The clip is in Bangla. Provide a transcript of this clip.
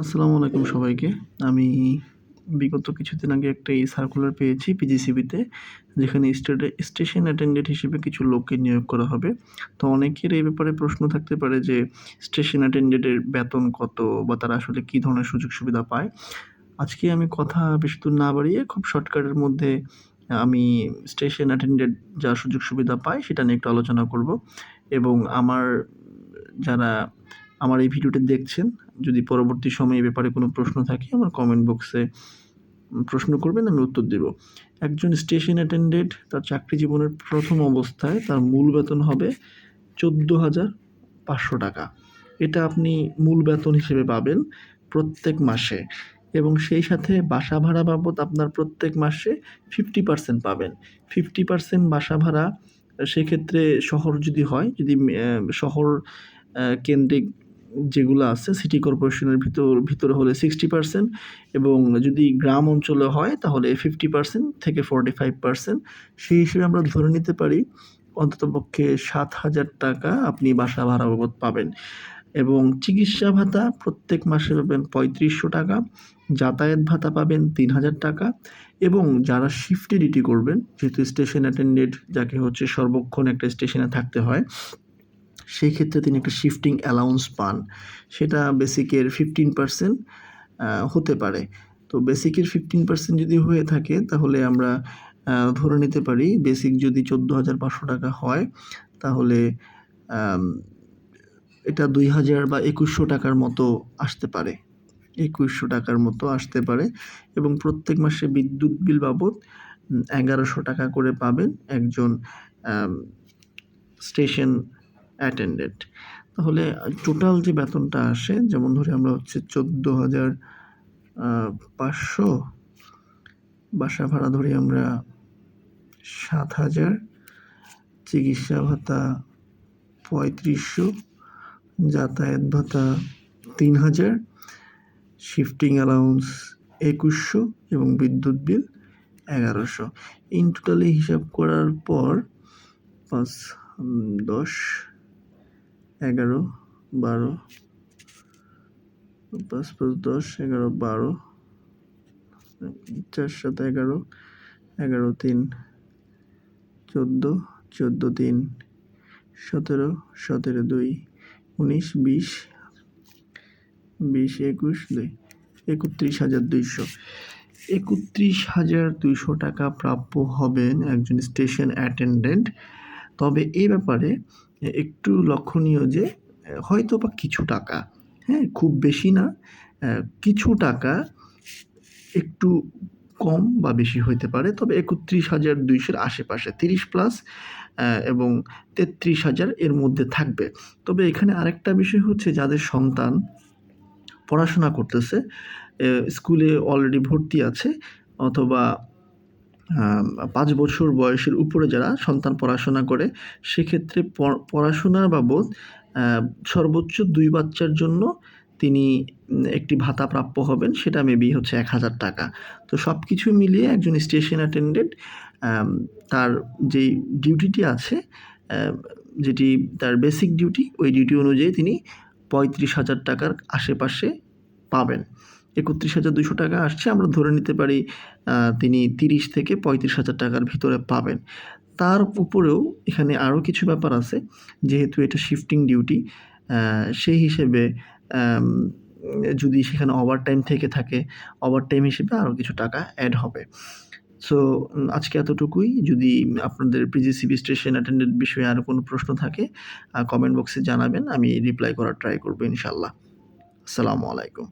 আসসালামু আলাইকুম সবাইকে। আমি বিগত কিছুদিন আগে একটা এই সার্কুলার পেয়েছি পিজিসিবিতে যেখানে স্টেটে স্টেশন অ্যাটেন্ডেন্ট হিসেবে কিছু লোককে নিয়োগ করা হবে। তো অনেকের এই ব্যাপারে প্রশ্ন থাকতে পারে যে স্টেশন অ্যাটেন্ডেন্টের বেতন কত বা তারা আসলে কী ধরনের সুযোগ সুবিধা পায়? আজকে আমি কথা বেশি দূর না বাড়িয়ে খুব শর্টকাটের মধ্যে আমি স্টেশন অ্যাটেন্ডেন্ট যা সুযোগ সুবিধা পায় সেটা নিয়ে একটু আলোচনা করব। এবং আমার যারা আমার এই ভিডিওটি দেখছেন যদি পরবর্তী সময়ে ব্যাপারে কোনো প্রশ্ন থাকে, আমার কমেন্ট বক্সে প্রশ্ন করবেন, আমি উত্তর দেব। একজন স্টেশন অ্যাটেন্ডেন্ট তার চাকরি জীবনের প্রথম অবস্থায় তার মূল বেতন হবে চোদ্দ হাজার পাঁচশো টাকা। এটা আপনি মূল বেতন হিসেবে পাবেন প্রত্যেক মাসে এবং সেই সাথে বাসা ভাড়া বাবদ আপনার প্রত্যেক মাসে ফিফটি পার্সেন্ট পাবেন। ফিফটি পার্সেন্ট বাসা ভাড়া, সেক্ষেত্রে শহর যদি হয়, যদি শহর কেন্দ্রিক যেগুলো আছে সিটি কর্পোরেশনের ভিতর, ভিতরে হলে সিক্সটি পার্সেন্ট এবং যদি গ্রাম অঞ্চলে হয় তাহলে ফিফটি পার্সেন্ট থেকে ফোরটি ফাইভ পার্সেন্ট সেই হিসেবে আমরা ধরে নিতে পারি অন্ততপক্ষে সাত হাজার টাকা আপনি বাসা ভাড়া বাবদ পাবেন। এবং চিকিৎসা ভাতা প্রত্যেক মাসে পাবেন পঁয়ত্রিশশো টাকা, যাতায়াত ভাতা পাবেন তিন হাজার টাকা এবং যারা শিফটে ডিউটি করবেন, যেহেতু স্টেশন অ্যাটেন্ডেন্ট যাকে হচ্ছে সর্বক্ষণ একটা স্টেশনে থাকতে হয় সেই ক্ষেত্রে তিনি একটা শিফটিং অ্যালাউন্স পান। সেটা বেসিকের ফিফটিন পার্সেন্ট হতে পারে। তো বেসিকের ফিফটিন পার্সেন্ট যদি হয়ে থাকে, তাহলে আমরা ধরে নিতে পারি বেসিক যদি চোদ্দ হাজার পাঁচশো টাকা হয়, তাহলে এটা দুই হাজার বা একুশশো টাকার মতো আসতে পারে। একুশশো টাকার মতো আসতে পারে এবং প্রত্যেক মাসে বিদ্যুৎ বিল বাবদ এগারোশো টাকা করে পাবেন একজন স্টেশন অ্যাটেন্ডেন্ট তাহলে টোটাল যে বেতনটা আসে, যেমন ধরে আমরা হচ্ছে চোদ্দ হাজার পাঁচশো বাসা ভাড়া ধরি আমরা সাত হাজার চিকিৎসা ভাতা পঁয়ত্রিশশো, যাতায়াত ভাতা তিন হাজার শিফটিং অ্যালাউন্স একুশশো এবং বিদ্যুৎ বিল এগারোশো। ইন টোটালি হিসাব করার পর পাঁচ দশ এগারো, বারো, পাঁচ পাঁচ দশ, এগারো, বারো, চার, সাত, এগারো এগারো, তিন, চোদ্দ চোদ্দ, তিন, সতেরো সতেরো, দুই, উনিশ, বিশ বিশ, একুশ, দুই, একত্রিশ হাজার দুইশো। একত্রিশ হাজার দুইশো টাকা প্রাপ্য হবেন একজন স্টেশন অ্যাটেন্ডেন্ট। তবে এই ব্যাপারে একটু লক্ষণীয় যে হয়তো বা কিছু টাকা হ্যাঁ খুব বেশি না কিছু টাকা একটু কম বা বেশি হইতে পারে, তবে একত্রিশ হাজার দুইশোর আশেপাশে, তিরিশ প্লাস এবং তেত্রিশ হাজার এর মধ্যে থাকবে। তবে এখানে আরেকটা বিষয় হচ্ছে যাদের সন্তান পড়াশোনা করতেছে স্কুলে অলরেডি ভর্তি আছে, অথবা পাঁচ বছর বয়সের উপরে যারা সন্তান পড়াশোনা করে, সেক্ষেত্রে পড়- পড়াশোনার বাবদ সর্বোচ্চ দুই বাচ্চার জন্য তিনি একটি ভাতা প্রাপ্য হবেন, সেটা মেবি হচ্ছে এক হাজার টাকা। তো সব কিছু মিলিয়ে একজন স্টেশন অ্যাটেন্ডেন্ট তার যেই ডিউটিটি আছে যেটি তার বেসিক ডিউটি, ওই ডিউটি অনুযায়ী তিনি পঁয়ত্রিশ হাজার টাকার আশেপাশে পাবেন। একত্রিশ হাজার দুশো টাকা আসছে, আমরা ধরে নিতে পারি তিনি তিরিশ থেকে পঁয়ত্রিশ হাজার টাকার ভিতরে পাবেন। তার উপরেও এখানে আরও কিছু ব্যাপার আছে, যেহেতু এটা শিফটিং ডিউটি সেই হিসেবে যদি সেখানে ওভার টাইম থেকে থাকে ওভার টাইম হিসেবে আরও কিছু টাকা অ্যাড হবে। সো আজকে এতটুকুই। যদি আপনাদের পিজিসিবি স্টেশন অ্যাটেন্ডেন্ট বিষয়ে আরও কোনো প্রশ্ন থাকে কমেন্ট বক্সে জানাবেন, আমি রিপ্লাই করার ট্রাই করব ইনশাল্লাহ আসসালামু আলাইকুম।